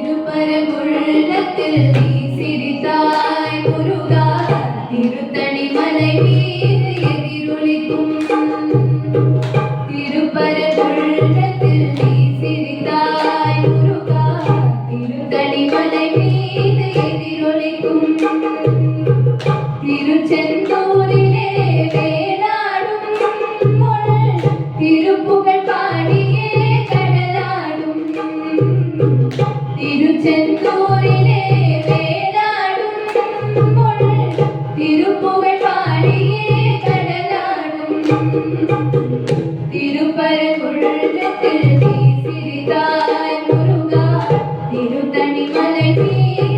തിരുപരമുള്ളത്തിൽ നീ സിരിതായി മുരുക. തിരുത്തണി മലൈ മീത് നീ സിരിതായി മുരുക. തിരുത്തണി മലൈ മീത് എതിരൊളിക്കും തിരുച്ചെന്തൂരിലെ വേണാടും പാടിയേ കടലാടും. തിരുച്ചെന്തൂരിലെ വേലാടും. തിരുപ്പുകൾ പാടിയേ കടലാടും. തിരുപ്പരകുഴത്തിൽ തിരുതണി മലകീ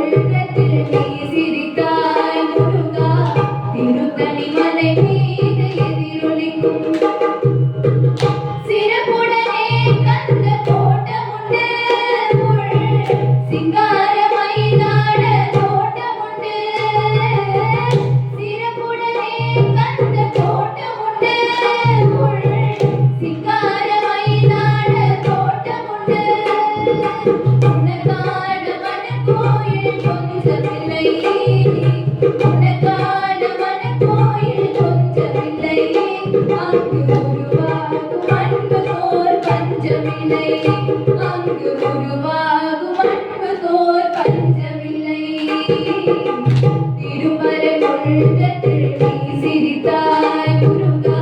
சிரித்தாய் முருகா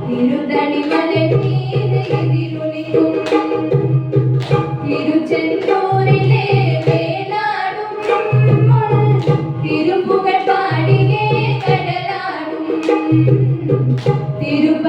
திருதணி மலை மீது எதிரொலிக்கும் തിരുപ്പ